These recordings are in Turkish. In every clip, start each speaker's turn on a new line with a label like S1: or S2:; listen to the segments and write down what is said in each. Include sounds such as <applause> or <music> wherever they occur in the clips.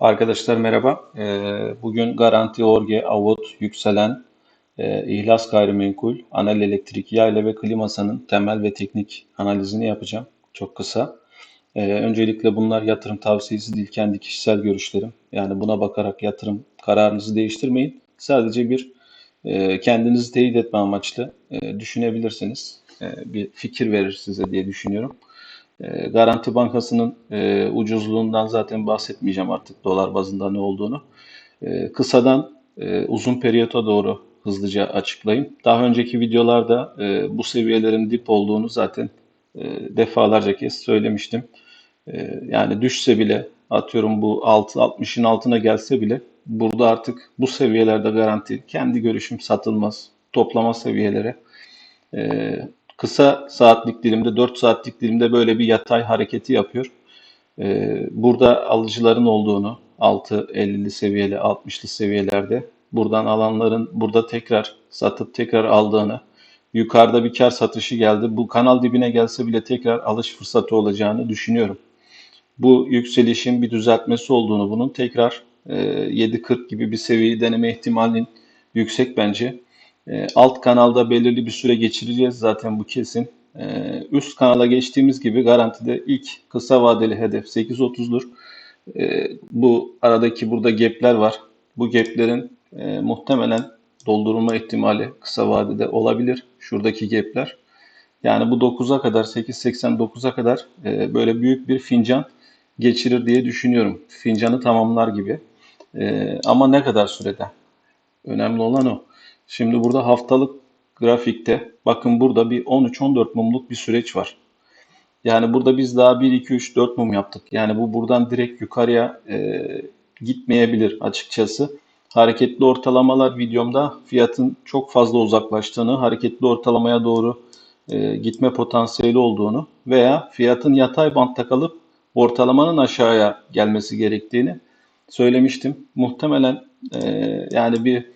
S1: Arkadaşlar merhaba. Ee, Bugün Garanti Orge, Avut, Yükselen, e, İhlas Gayrimenkul, Anel Elektrik, Yayla ve Klimasa'nın temel ve teknik analizini yapacağım. Çok kısa. Ee, Öncelikle bunlar yatırım tavsiyesi değil, kendi kişisel görüşlerim. Yani buna bakarak yatırım kararınızı değiştirmeyin. Sadece bir e, kendinizi teyit etme amaçlı e, düşünebilirsiniz. Bir fikir verir size diye düşünüyorum. E, Garanti Bankası'nın e, ucuzluğundan zaten bahsetmeyeceğim artık dolar bazında ne olduğunu. E, kısadan e, uzun periyota doğru hızlıca açıklayayım. Daha önceki videolarda e, bu seviyelerin dip olduğunu zaten defalarca kez söylemiştim. Yani düşse bile atıyorum bu 6.60'ın altına gelse bile burada artık bu seviyelerde garanti kendi görüşüm satılmaz. Toplama seviyelere ee, kısa saatlik dilimde, 4 saatlik dilimde böyle bir yatay hareketi yapıyor. Ee, burada alıcıların olduğunu, 6.50'li seviyeli, 60'lı seviyelerde buradan alanların burada tekrar satıp tekrar aldığını, yukarıda bir kar satışı geldi. Bu kanal dibine gelse bile tekrar alış fırsatı olacağını düşünüyorum. Bu yükselişin bir düzeltmesi olduğunu, bunun tekrar e, 7.40 gibi bir seviyeyi deneme ihtimalinin yüksek bence. E, alt kanalda belirli bir süre geçireceğiz zaten bu kesin. E, üst kanala geçtiğimiz gibi garantide ilk kısa vadeli hedef 8.30'dur. E, bu aradaki burada gapler var. Bu gaplerin e, muhtemelen doldurulma ihtimali kısa vadede olabilir. Şuradaki gapler. Yani bu 9'a kadar 8.89'a kadar e, böyle büyük bir fincan geçirir diye düşünüyorum. Fincanı tamamlar gibi. E, ama ne kadar sürede? Önemli olan o. Şimdi burada haftalık grafikte bakın burada bir 13-14 mumluk bir süreç var. Yani burada biz daha 1, 2, 3, 4 mum yaptık. Yani bu buradan direkt yukarıya e, gitmeyebilir açıkçası. Hareketli ortalamalar videomda fiyatın çok fazla uzaklaştığını, hareketli ortalamaya doğru e, gitme potansiyeli olduğunu veya fiyatın yatay bantta kalıp ortalamanın aşağıya gelmesi gerektiğini söylemiştim. Muhtemelen e, yani bir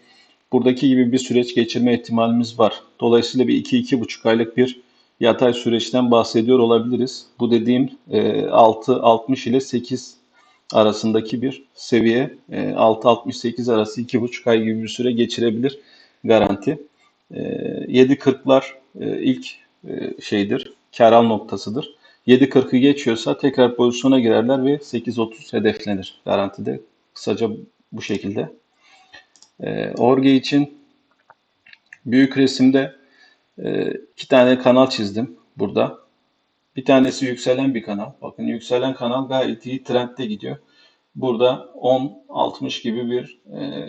S1: buradaki gibi bir süreç geçirme ihtimalimiz var. Dolayısıyla bir 2-2,5 aylık bir yatay süreçten bahsediyor olabiliriz. Bu dediğim e, 6-60 ile 8 arasındaki bir seviye. E, 6-68 arası 2,5 ay gibi bir süre geçirebilir garanti. E, 7.40'lar e, ilk e, şeydir, kar noktasıdır. 7.40'ı geçiyorsa tekrar pozisyona girerler ve 8.30 hedeflenir garantide. Kısaca bu şekilde. E, Orge için büyük resimde e, iki tane kanal çizdim burada. Bir tanesi yükselen bir kanal. Bakın yükselen kanal gayet iyi trendde gidiyor. Burada 10-60 gibi bir e,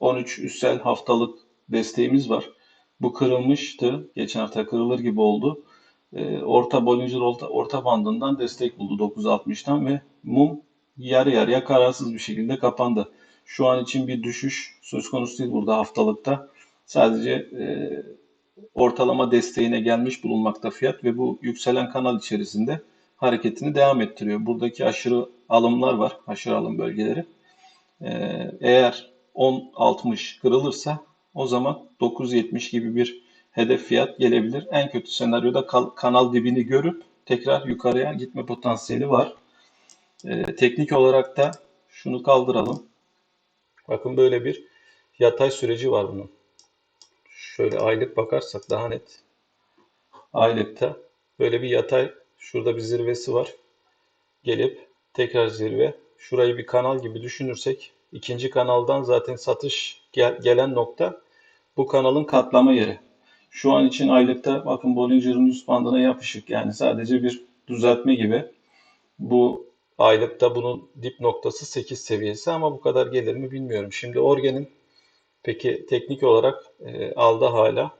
S1: 13 üstsel haftalık desteğimiz var. Bu kırılmıştı. Geçen hafta kırılır gibi oldu. E, orta Bollinger orta, orta bandından destek buldu 9.60'tan ve mum yarı yarıya kararsız bir şekilde kapandı. Şu an için bir düşüş söz konusu değil burada haftalıkta. Sadece e, ortalama desteğine gelmiş bulunmakta fiyat ve bu yükselen kanal içerisinde hareketini devam ettiriyor. Buradaki aşırı alımlar var, aşırı alım bölgeleri. E, eğer 10.60 kırılırsa o zaman 9.70 gibi bir hedef fiyat gelebilir. En kötü senaryoda kanal dibini görüp tekrar yukarıya gitme potansiyeli var. E, teknik olarak da şunu kaldıralım. Bakın böyle bir yatay süreci var bunun. Şöyle aylık bakarsak daha net. Aylıkta böyle bir yatay şurada bir zirvesi var. Gelip tekrar zirve. Şurayı bir kanal gibi düşünürsek ikinci kanaldan zaten satış gel gelen nokta bu kanalın katlama yeri. Şu an için aylıkta bakın Bollinger'ın üst bandına yapışık. Yani sadece bir düzeltme gibi. Bu aylıkta bunun dip noktası 8 seviyesi ama bu kadar gelir mi bilmiyorum. Şimdi Orgen'in peki teknik olarak e, aldı hala.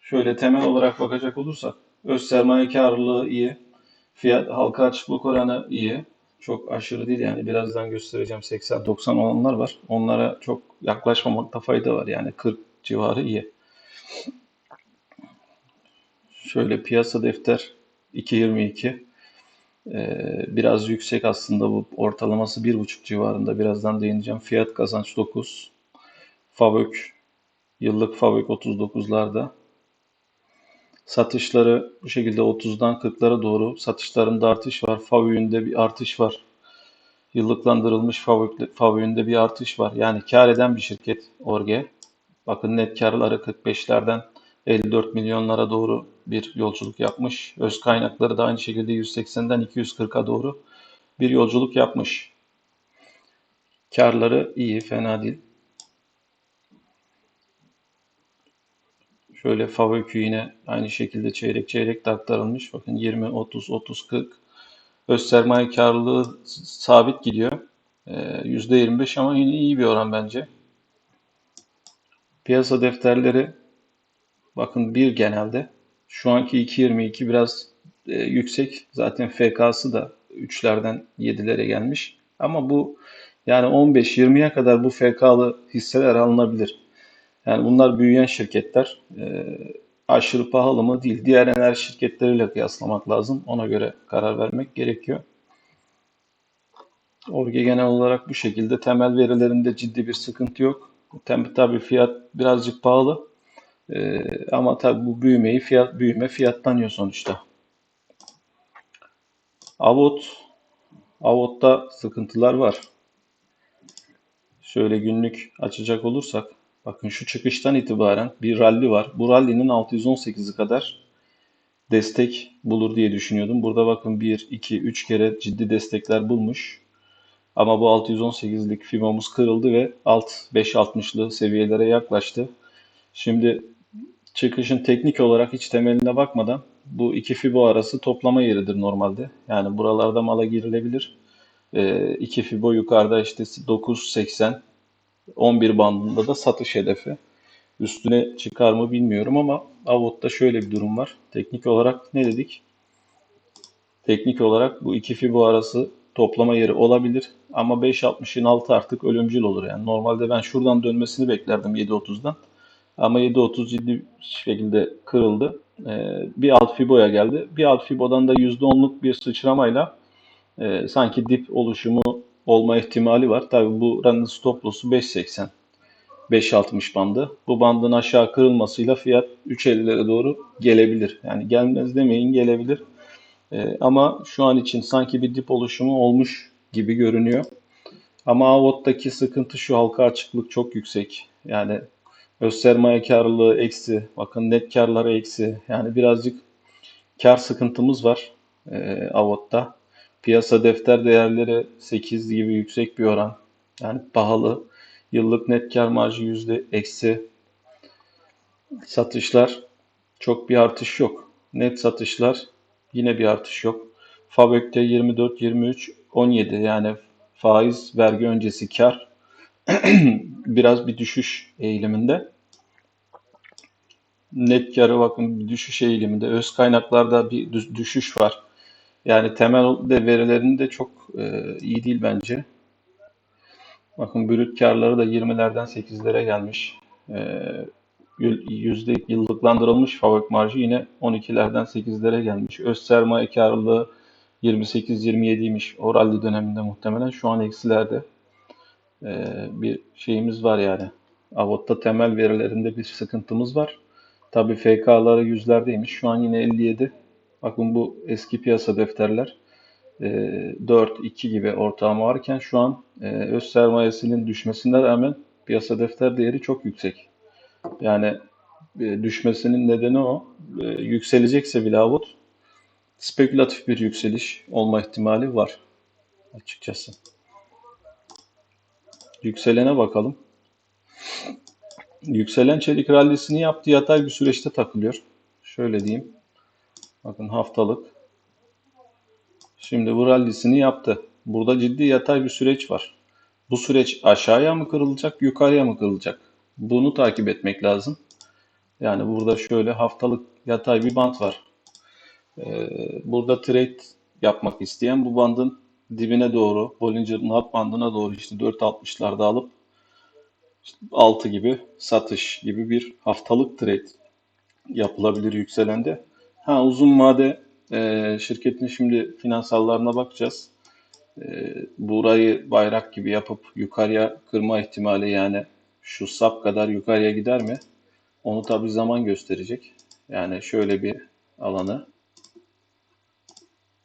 S1: Şöyle temel olarak bakacak olursak öz sermaye karlılığı iyi. Fiyat halka açıklık oranı iyi. Çok aşırı değil yani birazdan göstereceğim 80-90 olanlar var. Onlara çok yaklaşmamakta fayda var. Yani 40 civarı iyi. Şöyle piyasa defter 2.22 ee, biraz yüksek aslında bu ortalaması 1.5 civarında. Birazdan değineceğim. Fiyat kazanç 9. Favök yıllık Favök 39'larda. Satışları bu şekilde 30'dan 40'lara doğru satışlarında artış var. Favök'ün bir artış var. Yıllıklandırılmış favorinde bir artış var. Yani kar eden bir şirket Orge. Bakın net karları 45'lerden 54 milyonlara doğru bir yolculuk yapmış. Öz kaynakları da aynı şekilde 180'den 240'a doğru bir yolculuk yapmış. Karları iyi, fena değil. Şöyle FAVÖK'ü yine aynı şekilde çeyrek çeyrek de aktarılmış. Bakın 20, 30, 30, 40. Öz sermaye karlılığı sabit gidiyor. Ee, %25 ama yine iyi bir oran bence. Piyasa defterleri bakın bir genelde. Şu anki 2.22 biraz e, yüksek. Zaten FK'sı da 3'lerden 7'lere gelmiş. Ama bu yani 15-20'ye kadar bu FK'lı hisseler alınabilir. Yani bunlar büyüyen şirketler. E, aşırı pahalı mı? Değil. Diğer enerji şirketleriyle kıyaslamak lazım. Ona göre karar vermek gerekiyor. Orge genel olarak bu şekilde. Temel verilerinde ciddi bir sıkıntı yok. Tabii fiyat birazcık pahalı. E, ama tabii bu büyümeyi fiyat büyüme fiyatlanıyor sonuçta. Avot Avot'ta sıkıntılar var. Şöyle günlük açacak olursak bakın şu çıkıştan itibaren bir rally var. Bu rally'nin 618'i kadar destek bulur diye düşünüyordum. Burada bakın 1, 2, 3 kere ciddi destekler bulmuş. Ama bu 618'lik fibomuz kırıldı ve alt 5.60'lı seviyelere yaklaştı. Şimdi çıkışın teknik olarak hiç temeline bakmadan bu iki fibo arası toplama yeridir normalde. Yani buralarda mala girilebilir. E, iki fibo yukarıda işte 9.80 11 bandında da satış hedefi. Üstüne çıkar mı bilmiyorum ama Avot'ta şöyle bir durum var. Teknik olarak ne dedik? Teknik olarak bu iki fibo arası toplama yeri olabilir. Ama 5.60'ın altı artık ölümcül olur. Yani normalde ben şuradan dönmesini beklerdim 7.30'dan. Ama 7.30 ciddi şekilde kırıldı. Ee, bir alt fiboya geldi. Bir alt fibodan da %10'luk bir sıçramayla e, sanki dip oluşumu olma ihtimali var. Tabi bu buranın stop loss'u 5.80. 5.60 bandı. Bu bandın aşağı kırılmasıyla fiyat 3.50'lere doğru gelebilir. Yani gelmez demeyin gelebilir. Ee, ama şu an için sanki bir dip oluşumu olmuş gibi görünüyor. Ama Avot'taki sıkıntı şu halka açıklık çok yüksek. Yani öz sermaye karlılığı eksi. Bakın net karları eksi. Yani birazcık kar sıkıntımız var e, Avot'ta. Piyasa defter değerleri 8 gibi yüksek bir oran. Yani pahalı. Yıllık net kar marjı yüzde eksi. Satışlar çok bir artış yok. Net satışlar yine bir artış yok. Fabök'te 24, 23, 17 yani faiz vergi öncesi kar <clears throat> biraz bir düşüş eğiliminde. Net karı bakın bir düşüş eğiliminde. Öz kaynaklarda bir düşüş var. Yani temel de verilerinde çok e, iyi değil bence. Bakın brüt karları da 20'lerden 8'lere gelmiş. E, yüzde yıllıklandırılmış fabrik marjı yine 12'lerden 8'lere gelmiş. Öz sermaye karlılığı 28-27'ymiş o rally döneminde muhtemelen. Şu an eksilerde bir şeyimiz var yani. Avot'ta temel verilerinde bir sıkıntımız var. Tabii FK'ları yüzlerdeymiş. Şu an yine 57. Bakın bu eski piyasa defterler e, 4-2 gibi ortağım varken şu an e, öz sermayesinin düşmesine rağmen piyasa defter değeri çok yüksek. Yani e, düşmesinin nedeni o. E, yükselecekse bile avut spekülatif bir yükseliş olma ihtimali var açıkçası. Yükselene bakalım. Yükselen çelik rallisini yaptı yatay bir süreçte takılıyor. Şöyle diyeyim. Bakın haftalık. Şimdi bu rallisini yaptı. Burada ciddi yatay bir süreç var. Bu süreç aşağıya mı kırılacak, yukarıya mı kırılacak? Bunu takip etmek lazım. Yani burada şöyle haftalık yatay bir bant var. Ee, burada trade yapmak isteyen bu bandın dibine doğru, Bollinger'ın alt bandına doğru işte 4.60'larda alıp işte 6 gibi satış gibi bir haftalık trade yapılabilir yükselende. Ha uzun vade e, şirketin şimdi finansallarına bakacağız. E, burayı bayrak gibi yapıp yukarıya kırma ihtimali yani şu sap kadar yukarıya gider mi? Onu tabi zaman gösterecek. Yani şöyle bir alanı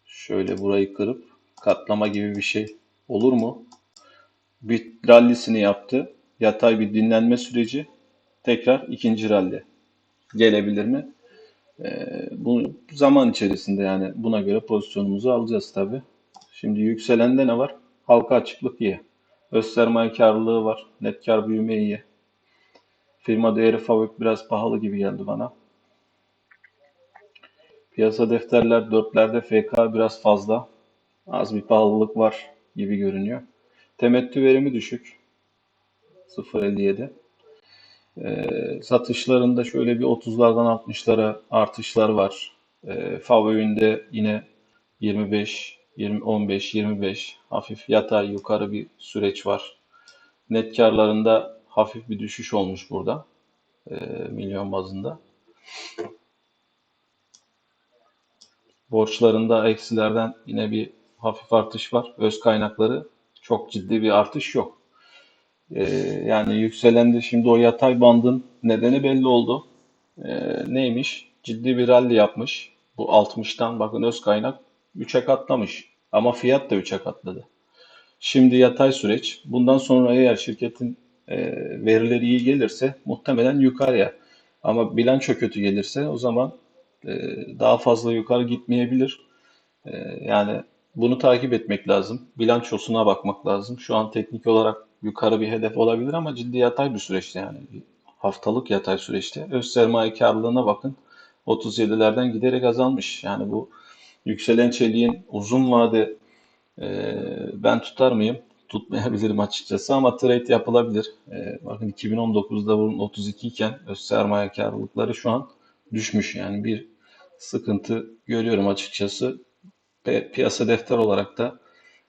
S1: şöyle burayı kırıp katlama gibi bir şey olur mu? Bir rallisini yaptı. Yatay bir dinlenme süreci. Tekrar ikinci ralli gelebilir mi? Ee, bu zaman içerisinde yani buna göre pozisyonumuzu alacağız tabi. Şimdi yükselende ne var? Halka açıklık iyi. Öz sermaye karlılığı var. Net kar büyüme iyi. Firma değeri FAVÖK biraz pahalı gibi geldi bana. Piyasa defterler dörtlerde FK biraz fazla. Az bir pahalılık var gibi görünüyor. Temettü verimi düşük. 0.57. Ee, satışlarında şöyle bir 30'lardan 60'lara artışlar var. Ee, FAVÖK'ünde yine 25, 20, 15, 25 hafif yatay yukarı bir süreç var. Net karlarında hafif bir düşüş olmuş burada. Ee, milyon bazında. Borçlarında eksilerden yine bir hafif artış var. Öz kaynakları çok ciddi bir artış yok. Ee, yani yükselendi şimdi o yatay bandın nedeni belli oldu. Ee, neymiş? Ciddi bir rally yapmış. Bu 60'tan bakın öz kaynak 3'e katlamış. Ama fiyat da 3'e katladı. Şimdi yatay süreç. Bundan sonra eğer şirketin e, verileri iyi gelirse muhtemelen yukarıya. Ama bilanço kötü gelirse o zaman e, daha fazla yukarı gitmeyebilir. E, yani bunu takip etmek lazım. Bilançosuna bakmak lazım. Şu an teknik olarak yukarı bir hedef olabilir ama ciddi yatay bir süreçte yani. Haftalık yatay süreçte. Öz sermaye karlılığına bakın. 37'lerden giderek azalmış. Yani bu yükselen çeliğin uzun vade e, ben tutar mıyım? Tutmayabilirim açıkçası ama trade yapılabilir. E, bakın 2019'da bunun 32 iken öz sermaye karlılıkları şu an düşmüş. Yani bir sıkıntı görüyorum açıkçası. Piyasa defter olarak da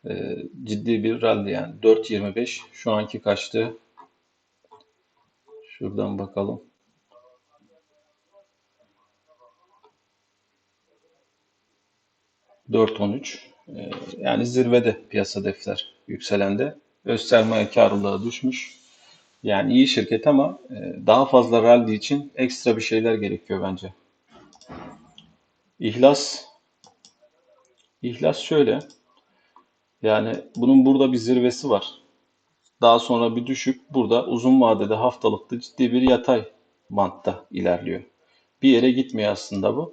S1: e, ciddi bir rally yani 4.25 şu anki kaçtı? Şuradan bakalım. ...4.13. Ee, yani zirvede piyasa defter yükselende. Öz sermaye karlılığı düşmüş. Yani iyi şirket ama e, daha fazla rally için ekstra bir şeyler gerekiyor bence. İhlas İhlas şöyle. Yani bunun burada bir zirvesi var. Daha sonra bir düşük. Burada uzun vadede haftalıkta ciddi bir yatay bantta ilerliyor. Bir yere gitmiyor aslında bu.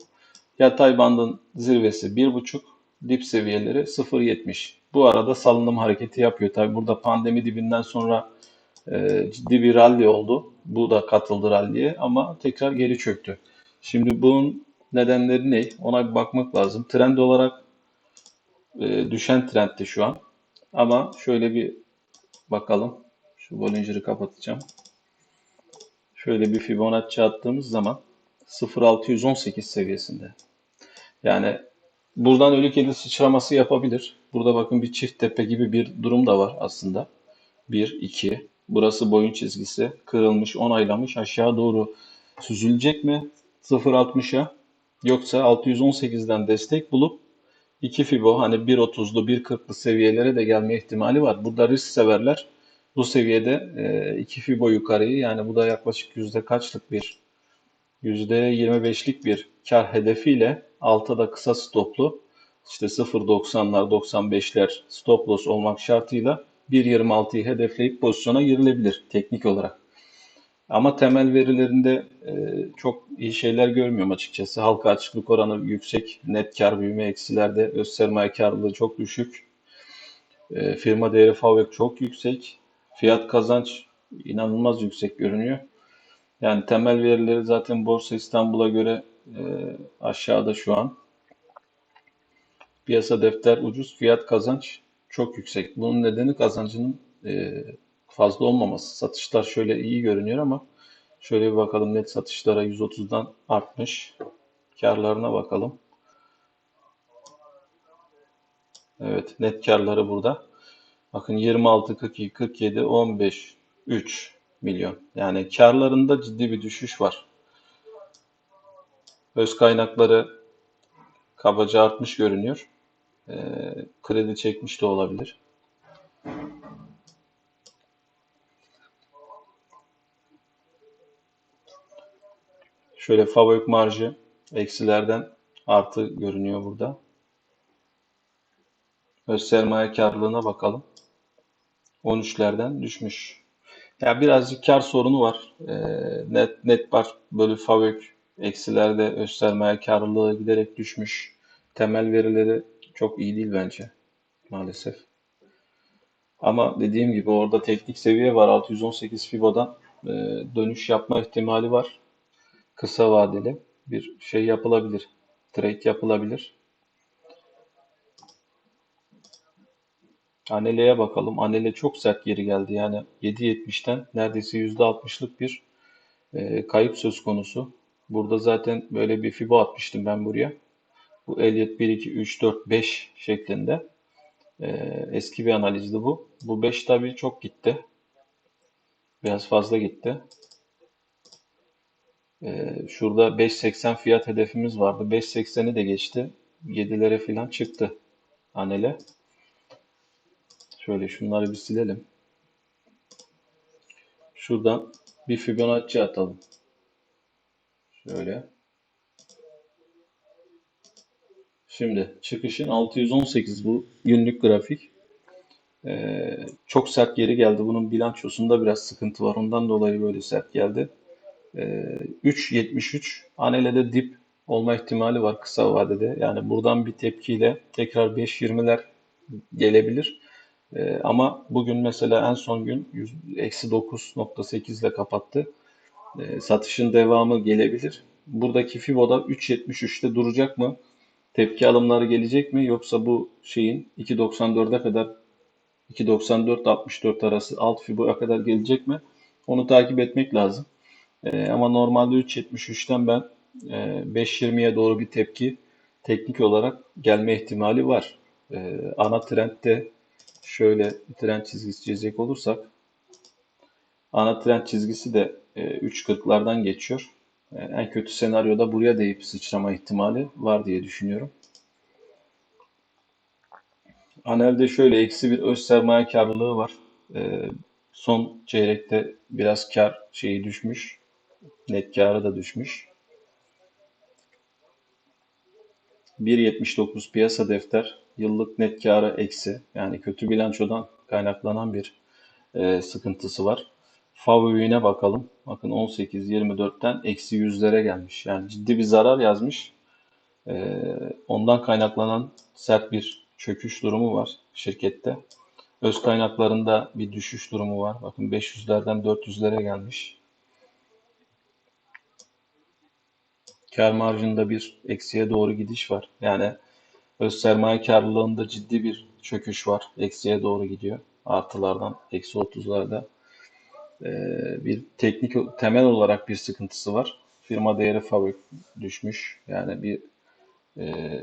S1: Yatay bandın zirvesi 1.5, dip seviyeleri 0.70. Bu arada salınım hareketi yapıyor. Tabi burada pandemi dibinden sonra e, ciddi bir rally oldu. Bu da katıldı rally'e ama tekrar geri çöktü. Şimdi bunun nedenleri ne? Ona bir bakmak lazım. Trend olarak e, düşen trendde şu an. Ama şöyle bir bakalım. Şu Bollinger'ı kapatacağım. Şöyle bir Fibonacci attığımız zaman 0.618 seviyesinde. Yani buradan ölü kedi sıçraması yapabilir. Burada bakın bir çift tepe gibi bir durum da var aslında. 1, 2. Burası boyun çizgisi. Kırılmış, onaylamış. Aşağı doğru süzülecek mi 0.60'a? Yoksa 618'den destek bulup 2 Fibo hani 1.30'lu 1.40'lı seviyelere de gelme ihtimali var. Burada risk severler bu seviyede 2 Fibo yukarıyı yani bu da yaklaşık yüzde kaçlık bir yüzde 25'lik bir kar hedefiyle altta da kısa stoplu işte 0.90'lar 95'ler stop loss olmak şartıyla 1.26'yı hedefleyip pozisyona girilebilir teknik olarak. Ama temel verilerinde e, çok iyi şeyler görmüyorum açıkçası. Halka açıklık oranı yüksek, net kar büyüme eksilerde, öz sermaye karlılığı çok düşük. E, firma değeri FAVÖK çok yüksek. Fiyat kazanç inanılmaz yüksek görünüyor. Yani temel verileri zaten Borsa İstanbul'a göre e, aşağıda şu an. Piyasa defter ucuz, fiyat kazanç çok yüksek. Bunun nedeni kazancının e, fazla olmaması. Satışlar şöyle iyi görünüyor ama şöyle bir bakalım net satışlara 130'dan artmış. Karlarına bakalım. Evet net karları burada. Bakın 26, 42, 47, 15, 3 milyon. Yani karlarında ciddi bir düşüş var. Öz kaynakları kabaca artmış görünüyor. Ee, kredi çekmiş de olabilir. Şöyle fabrik marjı eksilerden artı görünüyor burada. Öz sermaye karlılığına bakalım. 13'lerden düşmüş. Ya birazcık kar sorunu var. Ee, net net bar bölü FAVÖK eksilerde öz sermaye karlılığı giderek düşmüş. Temel verileri çok iyi değil bence maalesef. Ama dediğim gibi orada teknik seviye var. 618 Fibo'dan e, dönüş yapma ihtimali var. Kısa vadeli bir şey yapılabilir. Trade yapılabilir. Anele'ye bakalım. Anele çok sert geri geldi. Yani 7.70'ten neredeyse %60'lık bir e, kayıp söz konusu. Burada zaten böyle bir fibo atmıştım ben buraya. Bu Elliott 1, 2, 3, 4, 5 şeklinde. E, eski bir analizdi bu. Bu 5 tabii çok gitti. Biraz fazla gitti. E, şurada 5.80 fiyat hedefimiz vardı. 5.80'i de geçti. 7'lere falan çıktı Anele. Şöyle şunları bir silelim. Şuradan bir Fibonacci atalım. Şöyle. Şimdi çıkışın 618 bu günlük grafik. Ee, çok sert geri geldi. Bunun bilançosunda biraz sıkıntı var. Ondan dolayı böyle sert geldi. Ee, 3.73 Anele'de dip olma ihtimali var kısa vadede. Yani buradan bir tepkiyle tekrar 5.20'ler gelebilir. Ee, ama bugün mesela en son gün eksi 9.8 ile kapattı. Ee, satışın devamı gelebilir. Buradaki Fibo'da 3.73'te duracak mı? Tepki alımları gelecek mi? Yoksa bu şeyin 2.94'e kadar 2.94-64 arası alt Fibo'ya kadar gelecek mi? Onu takip etmek lazım. Ee, ama normalde 3.73'ten ben e, 5.20'ye doğru bir tepki teknik olarak gelme ihtimali var. Ee, ana trendde şöyle trend çizgisi çizecek olursak ana trend çizgisi de e, 3.40'lardan geçiyor. E, en kötü senaryoda buraya deyip sıçrama ihtimali var diye düşünüyorum. Anelde şöyle eksi bir öz sermaye karlılığı var. E, son çeyrekte biraz kar şeyi düşmüş. Net karı da düşmüş. 1.79 piyasa defter yıllık net karı eksi. Yani kötü bilançodan kaynaklanan bir e, sıkıntısı var. FAVÖ'üne bakalım. Bakın 18-24'ten eksi yüzlere gelmiş. Yani ciddi bir zarar yazmış. E, ondan kaynaklanan sert bir çöküş durumu var şirkette. Öz kaynaklarında bir düşüş durumu var. Bakın 500'lerden 400'lere gelmiş. Kar marjında bir eksiye doğru gidiş var. Yani öz sermaye karlılığında ciddi bir çöküş var. Eksiye doğru gidiyor. Artılardan eksi 30'larda ee, bir teknik temel olarak bir sıkıntısı var. Firma değeri fabrik düşmüş. Yani bir e,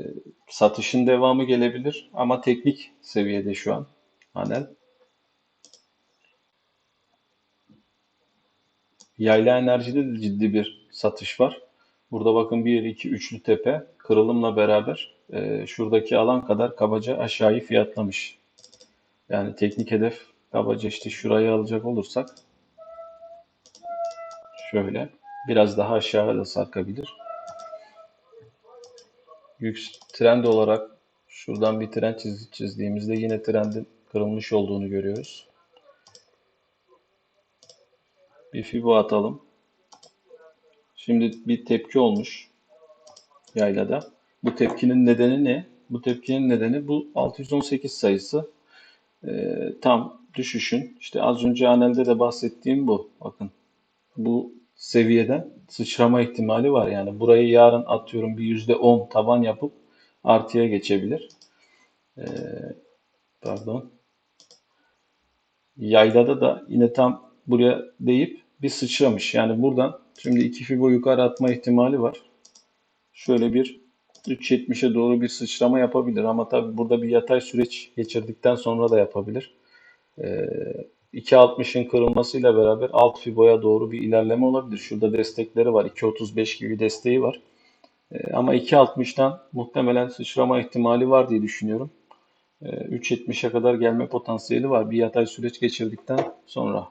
S1: satışın devamı gelebilir ama teknik seviyede şu an Anel. Yayla enerjide de ciddi bir satış var. Burada bakın 1, 2, üçlü tepe kırılımla beraber e, şuradaki alan kadar kabaca aşağıyı fiyatlamış. Yani teknik hedef kabaca işte şurayı alacak olursak şöyle biraz daha aşağıya da sarkabilir. Yük, trend olarak şuradan bir trend çiz, çizdiğimizde yine trendin kırılmış olduğunu görüyoruz. Bir fibo atalım. Şimdi bir tepki olmuş yaylada. Bu tepkinin nedeni ne? Bu tepkinin nedeni bu 618 sayısı. Ee, tam düşüşün. İşte az önce anelde de bahsettiğim bu. Bakın bu seviyeden sıçrama ihtimali var. Yani burayı yarın atıyorum bir yüzde on taban yapıp artıya geçebilir. Ee, pardon. Yaylada da yine tam buraya deyip bir sıçramış. Yani buradan şimdi iki fibo yukarı atma ihtimali var. Şöyle bir 3.70'e doğru bir sıçrama yapabilir ama tabi burada bir yatay süreç geçirdikten sonra da yapabilir. Ee, 2.60'ın kırılmasıyla beraber alt fiboya doğru bir ilerleme olabilir. Şurada destekleri var. 2.35 gibi desteği var. Ee, ama 2.60'dan muhtemelen sıçrama ihtimali var diye düşünüyorum. Ee, 3.70'e kadar gelme potansiyeli var. Bir yatay süreç geçirdikten sonra.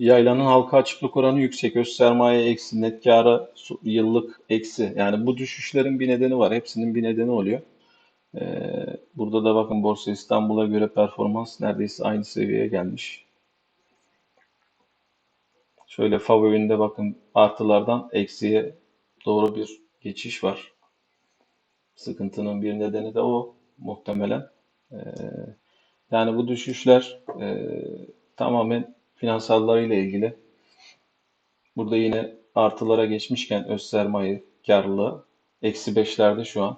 S1: Yaylanın halka açıklık oranı yüksek. Öz sermaye eksi, net kâra yıllık eksi. Yani bu düşüşlerin bir nedeni var. Hepsinin bir nedeni oluyor. Ee, burada da bakın Borsa İstanbul'a göre performans neredeyse aynı seviyeye gelmiş. Şöyle favorinde bakın artılardan eksiye doğru bir geçiş var. Sıkıntının bir nedeni de o muhtemelen. Ee, yani bu düşüşler e, tamamen finansallarıyla ilgili. Burada yine artılara geçmişken öz sermaye karlılığı eksi 5'lerde şu an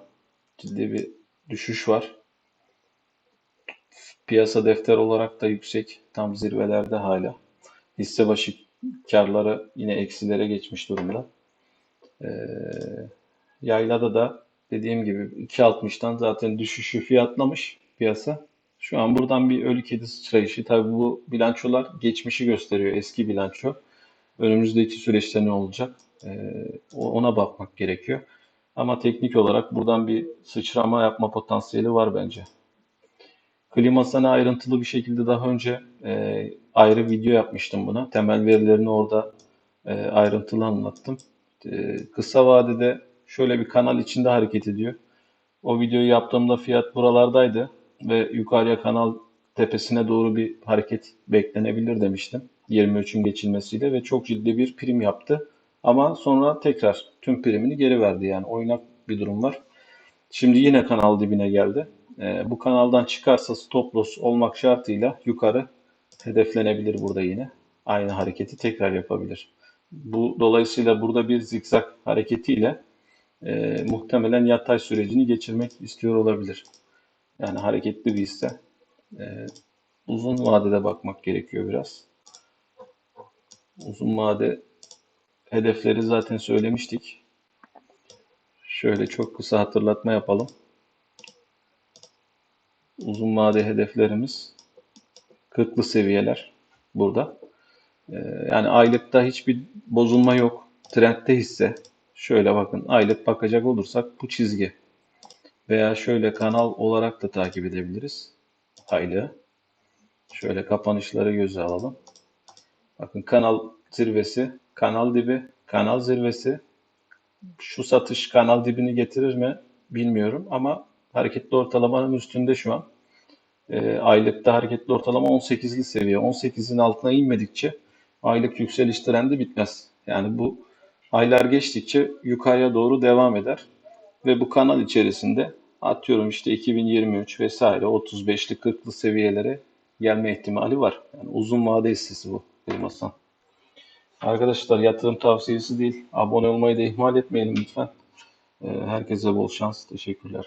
S1: ciddi bir düşüş var. Piyasa defter olarak da yüksek. Tam zirvelerde hala. Hisse başı karları yine eksilere geçmiş durumda. Ee, yaylada da dediğim gibi 2.60'tan zaten düşüşü fiyatlamış piyasa. Şu an buradan bir ölü kedi sıçrayışı. Tabii bu bilançolar geçmişi gösteriyor. Eski bilanço. Önümüzdeki süreçte ne olacak? Ee, ona bakmak gerekiyor. Ama teknik olarak buradan bir sıçrama yapma potansiyeli var bence. Klimasana ayrıntılı bir şekilde daha önce e, ayrı video yapmıştım buna. Temel verilerini orada e, ayrıntılı anlattım. E, kısa vadede şöyle bir kanal içinde hareket ediyor. O videoyu yaptığımda fiyat buralardaydı ve yukarıya kanal tepesine doğru bir hareket beklenebilir demiştim. 23'ün geçilmesiyle ve çok ciddi bir prim yaptı. Ama sonra tekrar tüm primini geri verdi. Yani oynak bir durum var. Şimdi yine kanal dibine geldi. E, bu kanaldan çıkarsa stop loss olmak şartıyla yukarı hedeflenebilir burada yine. Aynı hareketi tekrar yapabilir. Bu dolayısıyla burada bir zikzak hareketiyle e, muhtemelen yatay sürecini geçirmek istiyor olabilir. Yani hareketli bir hisse. E, uzun vadede bakmak gerekiyor biraz. Uzun vade hedefleri zaten söylemiştik. Şöyle çok kısa hatırlatma yapalım. Uzun vade hedeflerimiz 40'lı seviyeler burada. Ee, yani aylıkta hiçbir bozulma yok. Trendte hisse. Şöyle bakın aylık bakacak olursak bu çizgi. Veya şöyle kanal olarak da takip edebiliriz. Aylığı. Şöyle kapanışları göze alalım. Bakın kanal zirvesi, kanal dibi, kanal zirvesi. Şu satış kanal dibini getirir mi bilmiyorum ama hareketli ortalamanın üstünde şu an. E, aylıkta hareketli ortalama 18'li seviye. 18'in altına inmedikçe aylık yükseliş trendi bitmez. Yani bu aylar geçtikçe yukarıya doğru devam eder. Ve bu kanal içerisinde atıyorum işte 2023 vesaire 35'li 40'lı seviyelere gelme ihtimali var. Yani uzun vade hissesi bu Elmasan. Arkadaşlar yatırım tavsiyesi değil. Abone olmayı da ihmal etmeyelim lütfen. Ee, Herkese bol şans. Teşekkürler.